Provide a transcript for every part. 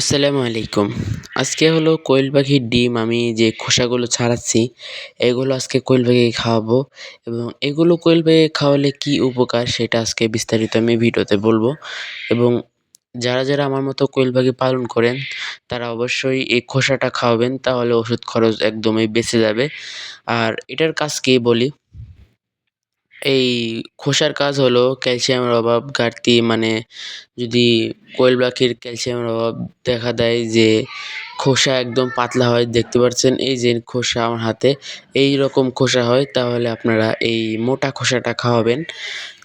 আসসালামু আলাইকুম। আজকে হলো কোয়েল পাখির ডিম, আমি যে খোসাগুলো ছাড়াচ্ছি, এগুলো আজকে কোয়েল পাখিকে খাওয়াবো এবং এগুলো কোয়েল পাখিকে খাওয়ালে কি উপকার সেটা আজকে বিস্তারিত আমি ভিডিওতে বলব এবং যারা যারা আমার মতো কোয়েল পাখি পালন করেন, তারা অবশ্যই এই খোসাটা খাওয়াবেন, তাহলে ওষুধ খরচ একদমই বেঁচে যাবে। আর এটার কাজ কি বলি? এই খোসার কাজ হলো ক্যালসিয়ামের অভাব, ঘাটতি মানে যদি কোয়েল পাখির ক্যালসিয়ামের অভাব দেখা দেয় যে খোসা একদম পাতলা হয়, দেখতে পাচ্ছেন? এই যে খোসা আমার হাতে, এই রকম খোসা হয়, তাহলে আপনারা এই মোটা খোসাটা খাওয়াবেন।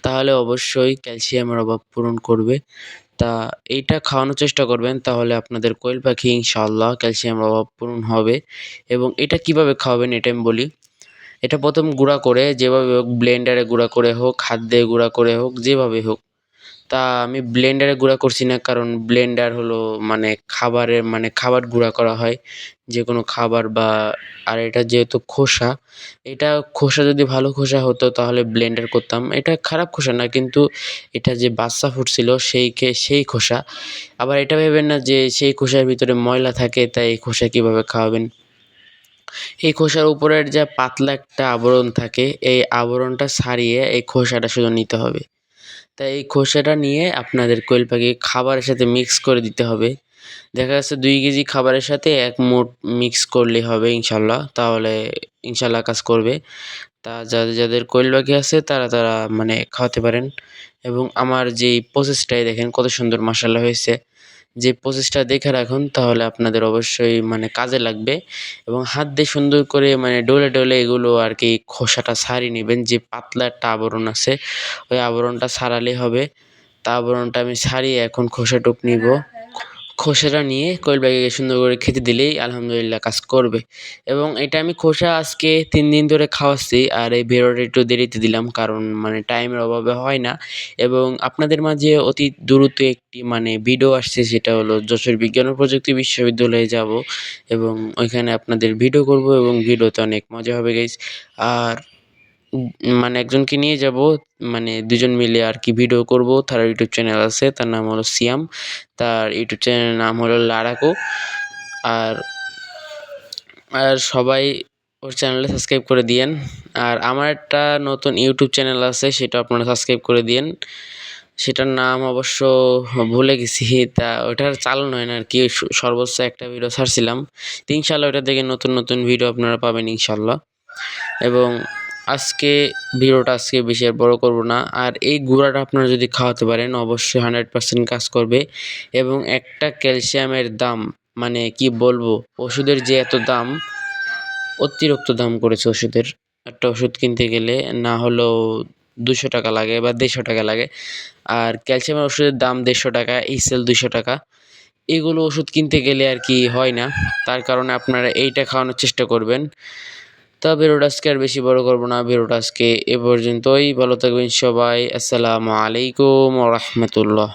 তাহলে অবশ্যই ক্যালসিয়ামের অভাব পূরণ করবে। তা এইটা খাওয়ানোর চেষ্টা করবেন, তাহলে আপনাদের কোয়েল পাখি ইনশাআল্লাহ ক্যালসিয়ামের অভাব পূরণ হবে। এবং এটা কীভাবে খাওয়াবেন, এটা আমি বলি। এটা প্রথম গুঁড়া করে যেভাবে হোক ব্লেন্ডারে গুঁড়া করে হোক, হাত দিয়ে গুঁড়া করে হোক, যেভাবে হোক। তা আমি ব্লেন্ডারে গুঁড়া করছি না, কারণ ব্লেন্ডার হলো মানে খাবারের মানে খাবার গুঁড়া করা হয়। যে কোনো খাবার বা, আর এটা যেহেতু খোসা, এটা খোসা যদি ভালো খোসা হতো তাহলে ব্লেন্ডার করতাম। এটা খারাপ খোসা না, কিন্তু এটা যে বাচ্চা ফুটছিল সেই সেই খোসা। আবার এটা ভেবেন না যে সেই খোসার ভিতরে ময়লা থাকে, তাই এই খোসা কীভাবে খাওয়াবেন? এই খোসার উপরের যে পাতলা একটা আবরণ থাকে, এই আবরণটা ছাড়িয়ে এই খোসাটা শুধু নিতে হবে। তাই এই খোসাটা নিয়ে আপনাদের কোয়েল পাখি খাবারের সাথে মিক্স করে দিতে হবে। দেখা যাচ্ছে দুই কেজি খাবারের সাথে এক মুঠ মিক্স করলে হবে ইনশাল্লাহ তাহলে ইনশাল্লাহ কাজ করবে। তা যাদের যাদের কোয়েল পাখি আছে, তারা তারা মানে খাওয়াতে পারেন। এবং আমার যেই প্রসেসটাই দেখেন, কত সুন্দর মশালা হয়েছে। যে প্রসেসটা দেখে রাখুন, তাহলে আপনাদের অবশ্যই মানে কাজে লাগবে। এবং হাত দিয়ে সুন্দর করে মানে ডলে ডলে এগুলো আর কি খোসাটা সারিয়ে নেবেন। যে পাতলা একটা আবরণ আছে, ওই আবরণটা ছাড়ালেই হবে। তা আবরণটা আমি সারিয়ে এখন খোসাটুক নিব। খোসাটা নিয়ে কোয়েল পাখিকে সুন্দর করে খেতে দিলেই আলহামদুলিল্লাহ কাজ করবে। এবং এটা আমি খোসা আজকে তিন দিন ধরে খাওয়াচ্ছি আর এই ভিডিওটা একটু দেরিতে দিলাম কারণ মানে টাইমের অভাবে হয় না। এবং আপনাদের মাঝে অতি দ্রুত একটি মানে ভিডিও আসছে সেটা হলো যশোর বিজ্ঞান ও প্রযুক্তি বিশ্ববিদ্যালয়ে যাব এবং ওইখানে আপনাদের ভিডিও করব এবং ভিডিওতে অনেক মজা হবে গাইজ আর মানে একজনকে নিয়ে যাব মানে দুজন মিলে আর কি ভিডিও করব। তার ইউটিউব চ্যানেল আছে, তার নাম হলো সিয়াম। তার ইউটিউব চ্যানেলের নাম হলো লারাকো। আর আর সবাই ওর চ্যানেলে সাবস্ক্রাইব করে দিয়েন। আর আমার একটা নতুন ইউটিউব চ্যানেল আছে, সেটা আপনারা সাবস্ক্রাইব করে দিয়েন। সেটার নাম অবশ্য ভুলে গেছি, তা ওটার চালানো হয় না আর কি। সর্বোচ্চ একটা ভিডিও ছাড়ছিলাম। ইনশাল্লাহ ওটা দেখে নতুন নতুন ভিডিও আপনারা পাবেন ইনশাল্লাহ এবং আজকে ভিডিওটা আজকে বেশি আর বড়ো করব না। আর এই গুঁড়াটা আপনারা যদি খাওয়াতে পারেন, অবশ্যই হান্ড্রেড পার্সেন্ট কাজ করবে। এবং একটা ক্যালসিয়ামের দাম মানে কি বলব, ওষুধের যে এত দাম, অতিরিক্ত দাম করেছে ওষুধের। একটা ওষুধ কিনতে গেলে না হলেও দুশো টাকা লাগে বা দেড়শো টাকা লাগে। আর ক্যালসিয়ামের ওষুধের দাম দেড়শো টাকা সেল দুশো টাকা। এগুলো ওষুধ কিনতে গেলে আর কি হয় না। তার কারণে আপনারা এইটা খাওয়ানোর চেষ্টা করবেন। তা ভিডিওটা আজকে আর বেশি বড় করব না। ভিডিওটা আজকে এ পর্যন্তই। ভালো থাকবেন সবাই। আসসালামু আলাইকুম রহমতুল্লাহ।